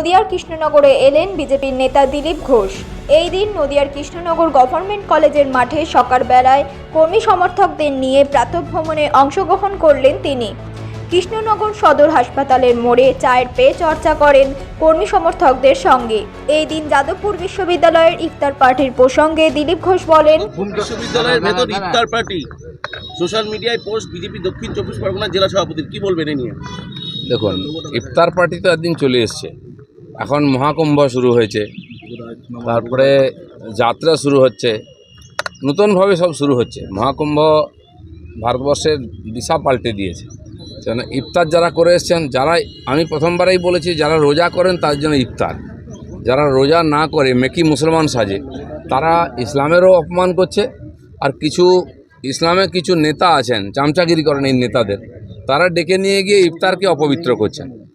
নদিয়ার কৃষ্ণনগরে এলেন বিজেপির নেতা দিলীপ ঘোষ। এই দিন নদিয়ার কৃষ্ণনগর গভর্নমেন্ট কলেজের মাঠে সকালবেলায় কর্মী সমর্থকদের নিয়ে প্রাতঃভ্রমণে অংশগ্রহণ করলেন তিনি। কৃষ্ণনগর সদর হাসপাতালের মোড়ে চায়ের পেয়ে চর্চা করেন কর্মী সমর্থকদের সঙ্গে। এই দিন যাদবপুর বিশ্ববিদ্যালয়ের ইফতার পার্টির প্রসঙ্গে দিলীপ ঘোষ বলেন বিশ্ববিদ্যালয়ের ভেতর ইফতার পার্টি সোশ্যাল মিডিয়ায় পোস্ট বিজেপি দক্ষিণ চব্বিশ পরগনা জেলা সভাপতির কি বলবেন এ নিয়ে? দেখুন ইফতার পার্টি তো একদিন চলে এসছে। এখন মহাকুম্ভ শুরু হয়েছে। তারপরে যাত্রা শুরু হচ্ছে। নতুনভাবে সব শুরু হচ্ছে। মহাকুম্ভ ভারতবর্ষের দিশা পাল্টে দিয়েছে। কেন ইফতার যারা করে এসছেন, যারা আমি প্রথমবারেই বলেছি, যারা রোজা করেন তার জন্য ইফতার। যারা রোজা না করে মেকি মুসলমান সাজে, তারা ইসলামেরও অপমান করছে। আর কিছু ইসলামে কিছু নেতা আছেন, চামচাগিরি করেন এই নেতাদের, তারা ডেকে নিয়ে গিয়ে ইফতারকে অপবিত্র করছেন।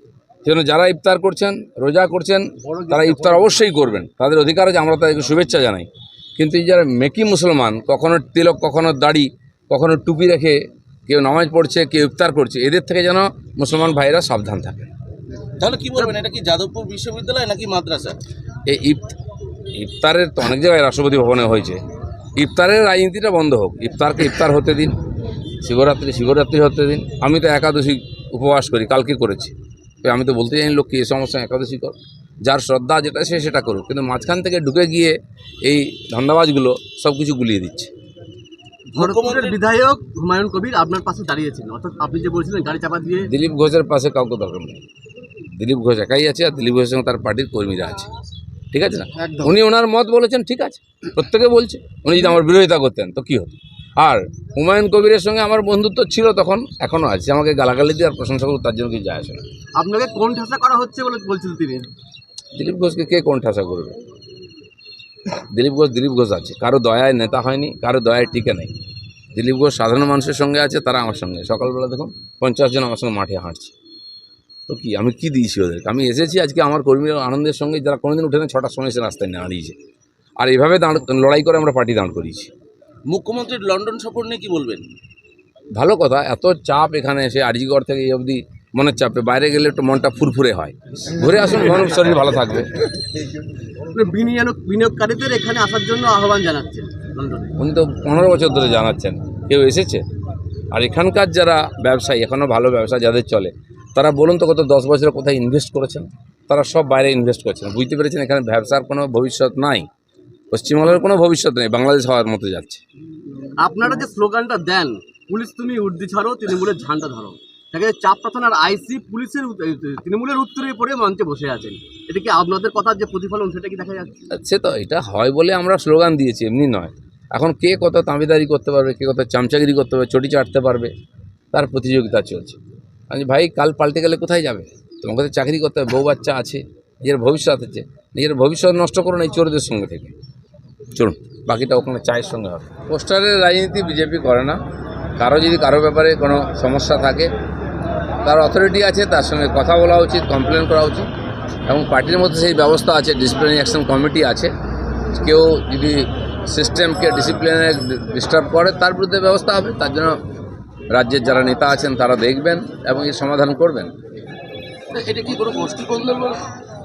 সেজন্য যারা ইফতার করছেন রোজা করছেন তারা ইফতার অবশ্যই করবেন। তাদের অধিকার আছে আমরা তাদেরকে শুভেচ্ছা জানাই। কিন্তু এই যারা মেকি মুসলমান কখনো তিলক কখনো দাড়ি কখনো টুপি রেখে কেউ নামাজ পড়ছে কেউ ইফতার করছে এদের থেকে যেন মুসলমান ভাইরা সাবধান থাকে তাহলে কি বলবেন এটা কি যাদবপুর বিশ্ববিদ্যালয় নাকি মাদ্রাসা? এই ইফ- ইফতারের তো অনেক জায়গায় রাষ্ট্রপতি ভবনে হয়েছে। ইফতারের রাজনীতিটা বন্ধ হোক। ইফতারকে ইফতার হতে দিন শিবরাত্রি শিবরাত্রি হতে দিন। আমি তো একাদশী উপবাস করি কালকে করেছি। আমি তো বলতে জানি লোককে এই সমস্যা একাদশী কর। যার শ্রদ্ধা যেটা সে সেটা করুক। কিন্তু মাঝখান থেকে ঢুকে গিয়ে এই ধান্দাবাজগুলো সব কিছু গুলিয়ে দিচ্ছে। ভরতপুরের বিধায়ক হুমায়ুন কবির আপনার পাশে দাঁড়িয়েছেন। অর্থাৎ আপনি যে বলছিলেন গাড়ি চাপা দিয়ে দিলীপ ঘোষের পাশে কাউকে দরকার নেই। দিলীপ ঘোষ একাই আছে আর দিলীপ ঘোষের সঙ্গে তার পার্টির কর্মীরা আছে। ঠিক আছে না? উনি ওনার মত বলেছেন ঠিক আছে। প্রত্যেকে বলছে উনি যদি আমার বিরোধিতা করতেন তো কী হতো? আর হুমায়ুন কবিরের সঙ্গে আমার বন্ধুত্ব ছিল তখন এখনও আছে। আমাকে গালাগালি দিয়ে আর প্রশংসা করুক তার জন্য কিছু যায় আসে না। আপনাকে কোন ঠাসা করা হচ্ছে বলে বলছিলেন তিনি? দিলীপ ঘোষকে কে কোন ঠাসা করবে? দিলীপ ঘোষ দিলীপ ঘোষ আছে। কারও দয়ায় নেতা হয়নি কারও দয়ায় টিকে নেই। দিলীপ ঘোষ সাধারণ মানুষের সঙ্গে আছে তারা আমার সঙ্গে। সকালবেলা দেখুন পঞ্চাশ জন আমার সঙ্গে মাঠে হাঁটছে। তো কি আমি কি দিয়েছি ওদেরকে? আমি এসেছি আজকে আমার কর্মীরা আনন্দের সঙ্গে যারা কোনোদিন উঠে না ছটার সময় এসে রাস্তায় দাঁড়িয়েছে। আর এইভাবে দাঁড় লড়াই করে আমরা পার্টি দাঁড় করিয়েছি। মুখ্যমন্ত্রীর লন্ডন সফর নিয়ে কি বলবেন? ভালো কথা এত চাপ এখানে এসে আরজিগড় থেকে এই অবধি মনের চাপে বাইরে গেলে একটু মনটা ফুরফুরে হয়। ঘুরে আসুন মনের শরীর ভালো থাকবে। বিনিয়োগ বিনিয়োগকারীদের এখানে আসার জন্য আহ্বান জানাচ্ছেন উনি তো পনেরো বছর ধরে জানাচ্ছেন কেউ এসেছে? আর এখানকার যারা ব্যবসায়ী এখনও ভালো ব্যবসা যাদের চলে তারা বলুন তো কত দশ বছরে কোথায় ইনভেস্ট করেছেন? তারা সব বাইরে ইনভেস্ট করছেন। বুঝতে পেরেছেন এখানে ব্যবসার কোনো ভবিষ্যৎ নাই। পশ্চিমবঙ্গের কোনো ভবিষ্যৎ নেই বাংলাদেশ হওয়ার মতো যাচ্ছে। আপনারা যে স্লোগানটা দেন পুলিশ তুমি উর্দি ছাড়ো তৃণমূলের ঝান্ডা ধরো। তাকে চাপটা থানার আইসি পুলিশের তৃণমূলের উত্তরে পড়ে মঞ্চে বসে আছেন। এটা কি আপনাদের কথার যে প্রতিফলন সেটা কি দেখা যাচ্ছে? সে তো এটা হয় বলে আমরা স্লোগান দিয়েছি এমনি নয়। এখন কে কত তাঁবিদারি করতে পারবে কে কত চামচাগিরি করতে পারবে চটি চাটতে পারবে তার প্রতিযোগিতা চলছে। আমি ভাই কাল পাল্টে গেলে কোথায় যাবে? তোমাকে তো চাকরি করতে হবে বউ বাচ্চা আছে নিজের ভবিষ্যৎ আছে। নিজের ভবিষ্যৎ নষ্ট করো না এই চোরদের সঙ্গে থেকে। চলুন বাকিটা ওখানে চায়ের সঙ্গে হবে। পোস্টারের রাজনীতি বিজেপি করে না। কারও যদি কারও ব্যাপারে কোনো সমস্যা থাকে তার অথরিটি আছে তার সঙ্গে কথা বলা উচিত কমপ্লেন করা উচিত এবং পার্টির মধ্যে সেই ব্যবস্থা আছে ডিসিপ্লিনারি অ্যাকশন কমিটি আছে। কেউ যদি সিস্টেমকে ডিসিপ্লিনে ডিস্টার্ব করে তার বিরুদ্ধে ব্যবস্থা হবে। তার জন্য রাজ্যের যারা নেতা আছেন তারা দেখবেন এবং এর সমাধান করবেন। এটা কি কোনো গোষ্ঠী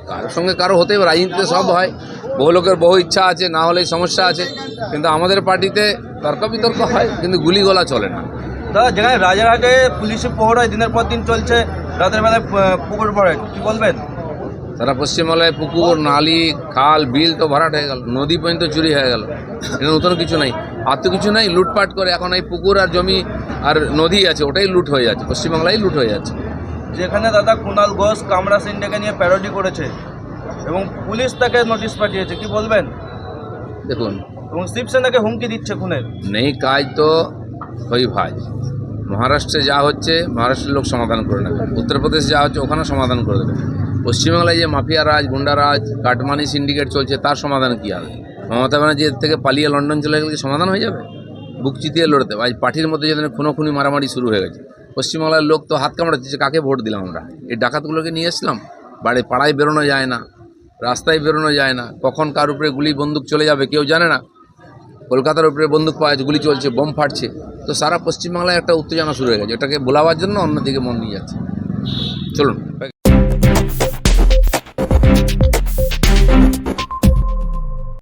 কারোর সঙ্গে কারও হতে রাজনীতিতে সব হয়। বহু লোকের বহু ইচ্ছা আছে না হলেই সমস্যা আছে কিন্তু আমাদের পার্টিতে তর্ক বিতর্ক হয় কিন্তু গুলিগোলা চলে না। দাদা যেখানে রাজারহাটে পুলিশের প্রহরায় দিনের পর দিন চলছে রাতের বেলায় পুকুর পড়ে কি বলবেন? তারা পশ্চিমবাংলায় পুকুর নালি খাল বিল তো ভরাট হয়ে গেল নদী পর্যন্ত চুরি হয়ে গেল এটা নতুন কিছু নাই। আর তো কিছু নাই লুটপাট করে এখন এই পুকুর আর জমি আর নদী আছে ওটাই লুট হয়ে যাচ্ছে পশ্চিমবাংলায় লুট হয়ে যাচ্ছে। যেখানে দাদা কুণাল ঘোষ কামরা সিংটাকে নিয়ে প্যারোডি করেছে এবং পুলিশ তাকে নোটিশ পাঠিয়েছে কি বলবেন? দেখুন। এবং শিবসেনাকে হুমকি দিচ্ছে খুনের? নেই কাজ তো হই ভাই। মহারাষ্ট্রে যা হচ্ছে মহারাষ্ট্রের লোক সমাধান করে নেবে। উত্তরপ্রদেশ যা হচ্ছে ওখানে সমাধান করে দেবে। পশ্চিমবাংলায় যে মাফিয়া রাজ গুন্ডা রাজ কাটমানি সিন্ডিকেট চলছে তার সমাধান কী হবে মমতা ব্যানার্জি এর থেকে পালিয়ে লন্ডন চলে গেলে কি সমাধান হয়ে যাবে? বুক চিতিয়ে লড়তে। হবে। আজ পার্টির মধ্যে যেদিন খুনোখুনি মারামারি শুরু হয়ে গেছে পশ্চিমবাংলার লোক তো হাত কামড়াচ্ছে কাকে ভোট দিলাম আমরা? এই ডাকাতগুলোকে নিয়ে এসলাম বাড়ি পাড়ায় বেরোনো যায় না। রাস্তায় বেরোনো যায় না। কখন কার উপরে গুলি বন্দুক চলে যাবে কেউ জানে না। কলকাতার উপরে বন্দুক পাওয়া যাচ্ছে গুলি চলছে, বোম ফাটছে। তো সারা পশ্চিমবাংলায় একটা উত্তেজনা শুরু হয়ে গেছে। এটাকে বোলাবার জন্য অন্যদিকে মন নিয়ে যাচ্ছে। চলুন।